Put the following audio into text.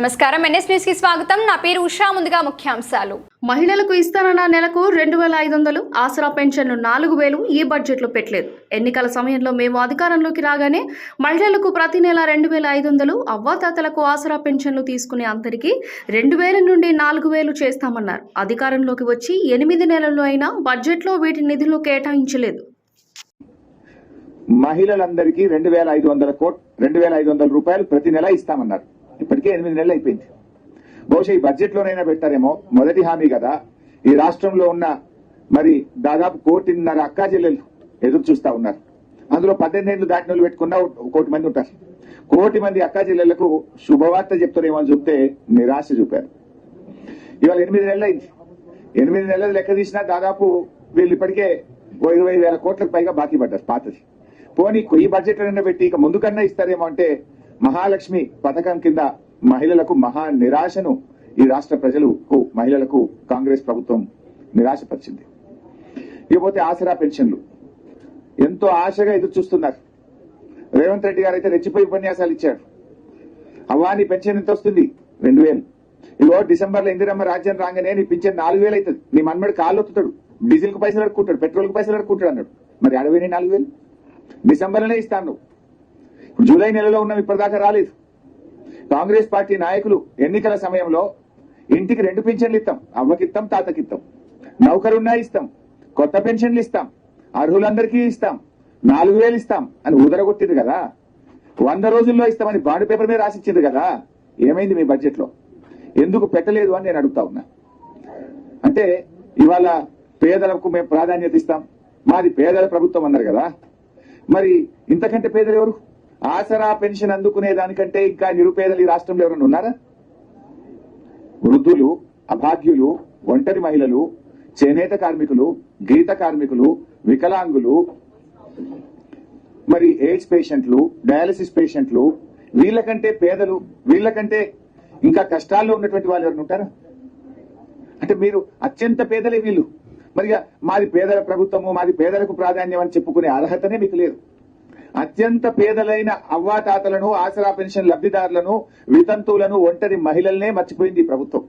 నమస్కారం. ఎన్ఎస్ న్యూస్కి స్వాగతం. నా పేరు ఉషా. ముందుగా ముఖ్యాంశాలు. మహిళలకు ఇస్తానన్న నెలకు రెండు వేల ఐదు వందలు ఆసరా పెన్షన్ నాలుగు వేలు ఈ బడ్జెట్లో పెట్టలేదు. ఎన్నికల సమయంలో మేము అధికారంలోకి రాగానే మహిళలకు ప్రతి నెల రెండు వేల ఐదు వందలు అవ్వాతాతలకు ఆసరా పెన్షన్లు తీసుకునే అందరికీ రెండు వేల నుండి నాలుగు వేలు చేస్తామన్నారు. అధికారంలోకి వచ్చి ఎనిమిది నెలలు అయినా బడ్జెట్లో వీటి నిధులు కేటాయించలేదు. మహిళలందరికీ రెండు వేల ఐదు వందల కోట్ రెండు వేల ఐదు వందల రూపాయలు ప్రతి నెల ఇస్తామన్నారు. ఇప్పటికే ఎనిమిది నెలలు అయిపోయింది. బహుశా ఈ బడ్జెట్ లోనైనా పెట్టారేమో. మొదటి హామీ కదా. ఈ రాష్ట్రంలో ఉన్న మరి దాదాపు కోటిన్నర అక్కా చెల్లెలు ఎదురు చూస్తా ఉన్నారు. అందులో పద్దెనిమిది ఏళ్ళు దాటిన వాళ్ళు ఒక కోటి మంది ఉంటారు. కోటి మంది అక్కా చెల్లెళ్ళకు శుభవార్త చెప్తారేమో అని చెప్తే నిరాశ చూపారు. ఇవాళ ఎనిమిది నెలలు అయింది ఎనిమిది నెలలు లెక్క తీసినా దాదాపు వీళ్ళు ఇప్పటికే ఓ ఇరవై వేల కోట్లకు పైగా బాకీ పడ్డారు పాతది. పోనీ ఈ బడ్జెట్ అయినా పెట్టి ఇక ముందు కన్నా ఇస్తారేమో అంటే మహాలక్ష్మి పథకం కింద మహిళలకు మహా నిరాశను ఈ రాష్ట్ర ప్రజలకు మహిళలకు కాంగ్రెస్ ప్రభుత్వం నిరాశపరిచింది. ఇకపోతే ఆసరా పెన్షన్లు. ఎంతో ఆశగా ఎదురు చూస్తున్నారు. రేవంత్ రెడ్డి గారు అయితే రెచ్చిపోయి ఉపన్యాసాలు ఇచ్చారు. అవ్వాని పెన్షన్ ఎంత వస్తుంది? రెండు వేలు. ఇగో డిసెంబర్లో ఇందిరమ్మ రాజ్యం రాగానే నీ పెన్షన్ నాలుగు వేలు అవుతుంది. నీ మన్మడు కాళ్ళు ఒత్తుతాడు. డీజిల్కు పైసలు అడుక్కుంటాడు పెట్రోల్కు పైసలు అడుక్కుంటాడు అన్నాడు. మరి అడవి నాలుగు వేలు? డిసెంబర్లోనే ఇస్తాను. నువ్వు ఇప్పుడు జూలై నెలలో ఉన్నాం ఇప్పటిదాకా రాలేదు. కాంగ్రెస్ పార్టీ నాయకులు ఎన్నికల సమయంలో ఇంటికి రెండు పెన్షన్లు ఇస్తాం. అవ్వకిస్తాం తాతకిస్తాం. నౌకరున్నా ఇస్తాం. కొత్త పెన్షన్లు ఇస్తాం. అర్హులందరికీ ఇస్తాం. నాలుగు వేలు ఇస్తాం అని ఉదరగొట్టింది కదా. వంద రోజుల్లో ఇస్తామని బాండ్ పేపర్ మీద రాసిచ్చింది కదా. ఏమైంది మీ బడ్జెట్లో ఎందుకు పెట్టలేదు అని నేను అడుగుతా ఉన్నా. అంటే ఇవాళ పేదలకు మేము ప్రాధాన్యత ఇస్తాం. మాది పేదల ప్రభుత్వం అన్నారు కదా. మరి ఇంతకంటే పేదలు ఎవరు? ఆసరా పెన్షన్ అందుకునే దానికంటే ఇంకా నిరుపేదలు ఈ రాష్ట్రంలో ఎవరైనా ఉన్నారా? వృద్ధులు అభాగ్యులు ఒంటరి మహిళలు చేనేత కార్మికులు గీత కార్మికులు వికలాంగులు మరి ఎయిడ్స్ పేషెంట్లు డయాలసిస్ పేషెంట్లు వీళ్ళకంటే పేదలు వీళ్ళకంటే ఇంకా కష్టాల్లో ఉన్నటువంటి వాళ్ళు ఎవరైనా ఉంటారా? అంటే మీరు అత్యంత పేదలే వీళ్ళు. మరి మాది పేదల ప్రభుత్వము మాది పేదలకు ప్రాధాన్యం అని చెప్పుకునే అర్హతనే మీకు లేదు. అత్యంత పేదలైన అవ్వాతాతలను ఆసరా పెన్షన్ లబ్ధిదారులను వితంతువులను ఒంటరి మహిళలనే మర్చిపోయింది ప్రభుత్వం.